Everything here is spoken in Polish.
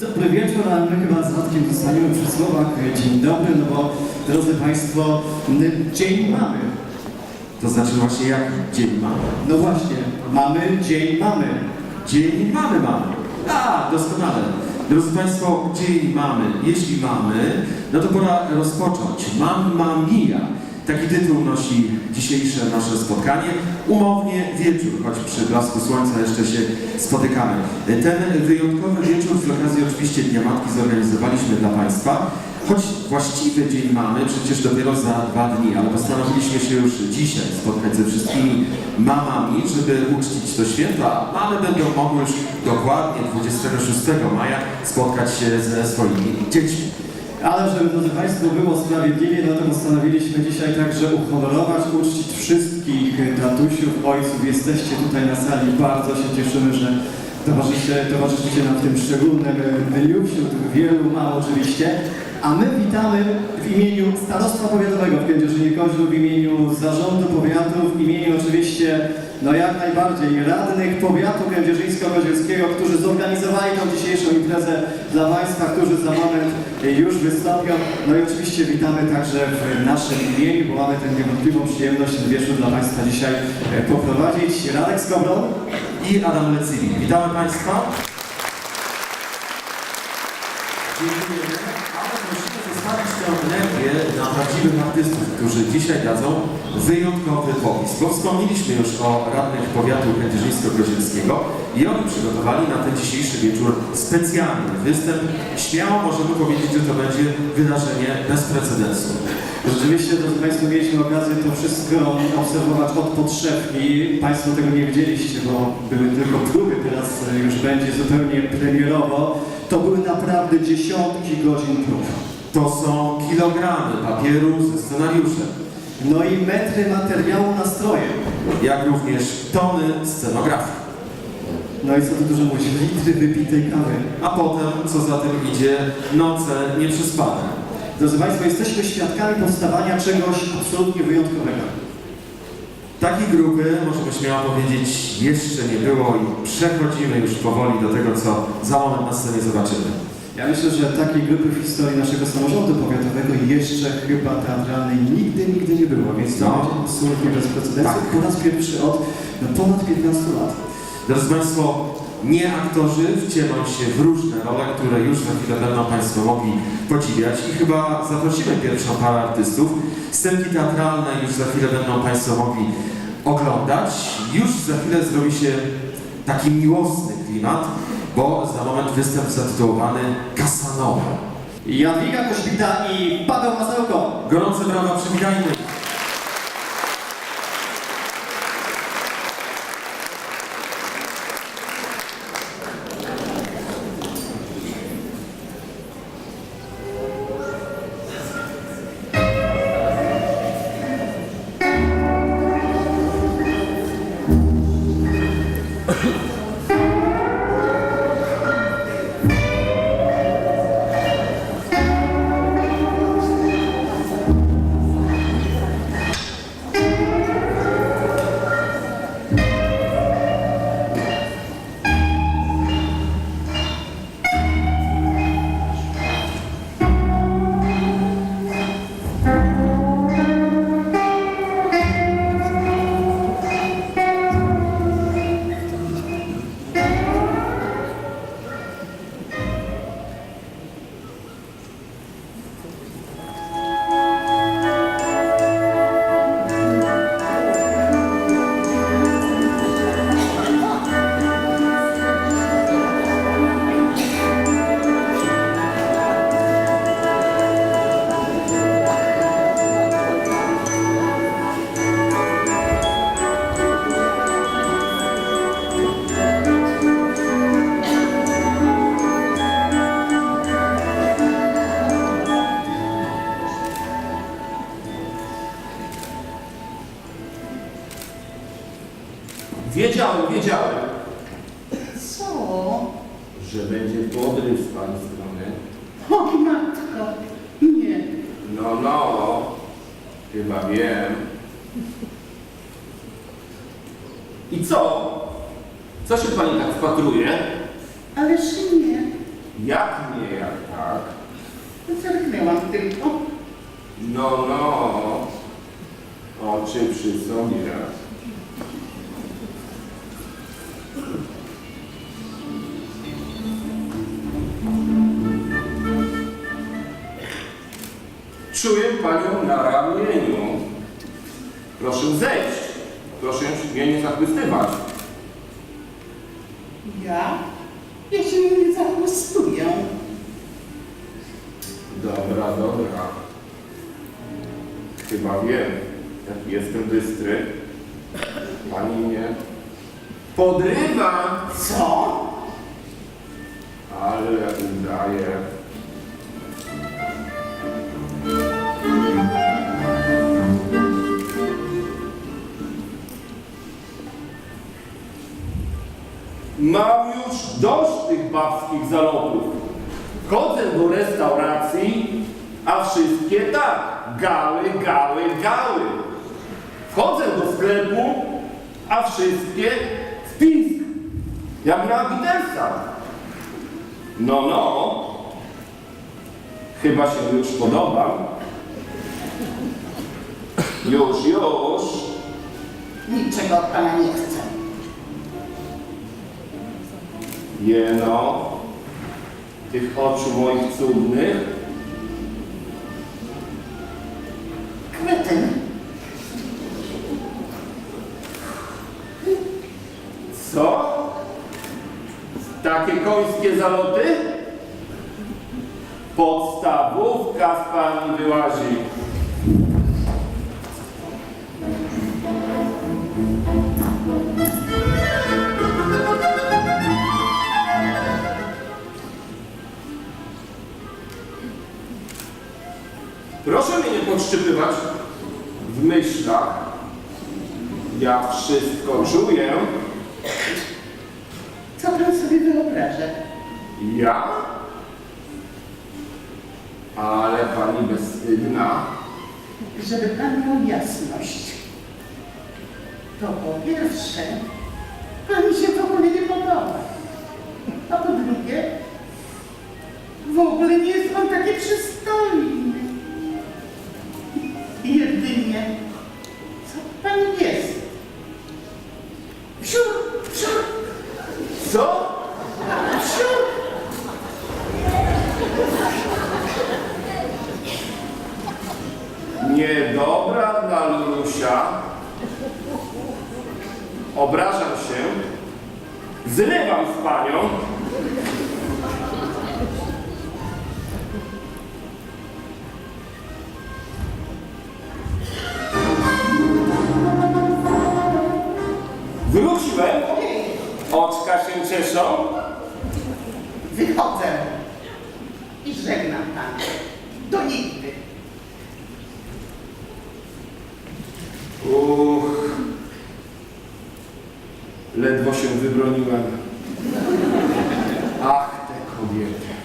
Dobry wieczór, ale my chyba z Radkiem zostaniemy przy słowach dzień dobry, no bo drodzy Państwo, dzień mamy. To znaczy właśnie jak dzień mamy? No właśnie, mamy dzień mamy. Dzień mamy mamy. A, doskonale. Drodzy Państwo, dzień mamy. Jeśli mamy, no to pora rozpocząć. Mamma mia. Taki tytuł nosi dzisiejsze nasze spotkanie. Umownie wieczór, choć przy blasku słońca jeszcze się spotykamy. Ten wyjątkowy wieczór z okazji oczywiście Dnia Matki zorganizowaliśmy dla Państwa. Choć właściwy dzień mamy przecież dopiero za dwa dni, ale postanowiliśmy się już dzisiaj spotkać ze wszystkimi mamami, żeby uczcić to święto, a mamy będą mogły już dokładnie 26 maja spotkać się ze swoimi dziećmi. Ale żeby, Państwo, było sprawiedliwie, no to postanowiliśmy dzisiaj także uhonorować, uczcić wszystkich tatusiów, ojców. Jesteście tutaj na sali, bardzo się cieszymy, że towarzyszycie, towarzyszycie nam w tym szczególnym dniu, wśród wielu mam oczywiście. A my witamy w imieniu Starostwa Powiatowego w Kędzierzynie-Koźlu, w imieniu Zarządu Powiatu, w imieniu oczywiście, no jak najbardziej, radnych Powiatu Kędzierzyńsko-Kozielskiego, którzy zorganizowali tą dzisiejszą imprezę dla Państwa, którzy za moment już wystąpią. No i oczywiście witamy także w naszym imieniu, bo mamy tę niewątpliwą przyjemność wieczór dla Państwa dzisiaj e, poprowadzić. Radek Skowron. I Adam Lecywi. Witamy Państwa. Ale musimy zostawić tę energię na prawdziwych artystów, którzy dzisiaj dadzą wyjątkowy popis. Bo wspomnieliśmy już o radnych powiatu kędzierzyńsko-grozielskiego i oni przygotowali na ten dzisiejszy wieczór specjalny występ. Śmiało możemy powiedzieć, że to będzie wydarzenie bez precedensu. Rzeczywiście, drodzy Państwo, mieliśmy okazję to wszystko obserwować od podszewki. Państwo tego nie widzieliście, bo były tylko próby, teraz już będzie zupełnie premierowo. To były naprawdę dziesiątki godzin prób. To są kilogramy papieru ze scenariuszem. No i metry materiału na stroje. jak również tony scenografii. No i co tu dużo mówić, litry wypitej kawy. A potem, co za tym idzie, noce nieprzespane. Drodzy Państwo, jesteśmy świadkami powstawania czegoś absolutnie wyjątkowego. Takiej grupy, możemy śmiało powiedzieć, jeszcze nie było i przechodzimy już powoli do tego, co za moment na scenie zobaczymy. Ja myślę, że takiej grupy w historii naszego samorządu powiatowego jeszcze chyba teatralnej nigdy, nigdy nie było, więc to No. będzie absolutnie bez precedensu. Tak. Po raz pierwszy od no, ponad 15 lat. Drodzy Państwo, nie aktorzy wcielą się w różne role, które już za chwilę będą Państwo mogli podziwiać i chyba zaprosimy pierwszą parę artystów. Scenki teatralne już za chwilę będą Państwo mogli oglądać. Już za chwilę zrobi się taki miłosny klimat, bo za moment występ zatytułowany Casanova. Jadwiga Kośbita i Paweł Masełko. Gorące brawa, przywitajmy! Że będzie podryw z pani strony. O matko, nie. No, no, chyba wiem. I co? Co się pani tak wpatruje? Ależ nie. Jak nie, jak tak? Zerknęłam tylko. No, no. Oczy przy sobie. Czuję panią na ramieniu. Proszę zejść. Proszę mnie nie zachwytywać. Ja? Ja się nie zachwystuję. Dobra, dobra. Chyba wiem, jaki jestem bystry. Pani mnie podrywa, Co? ale udaje. Mam już dość tych babskich zalotów. Chodzę do restauracji, a wszystkie tak. Gały, gały, gały. Wchodzę do sklepu, a wszystkie w pisk. Jak na widelcach. No, no. Chyba się już podobam. Już, już. Niczego od pana nie chcę. Jeno, tych oczu moich cudnych. Kretyn. Co? Takie końskie zaloty? Podstawówka z pani wyłazi. Mnie nie podszczypywać w myślach. Ja wszystko czuję. Co pan sobie wyobraża? Ja? Ale pani bezstydna. Żeby pan miał jasność. To po pierwsze, pan mi się w ogóle nie podoba. A po drugie, w ogóle nie jest pan taki przystojny. Jedynie, co pan jest? Wsiur, wsiur, Co? wsiur. Niedobra dla Lulusia. Obrażam się. Zrywam z panią. Wróciłem, oczka się cieszą. Wychodzę i żegnam Pana. Do nigdy. Uch, ledwo się wybroniłem. Ach, te kobiety.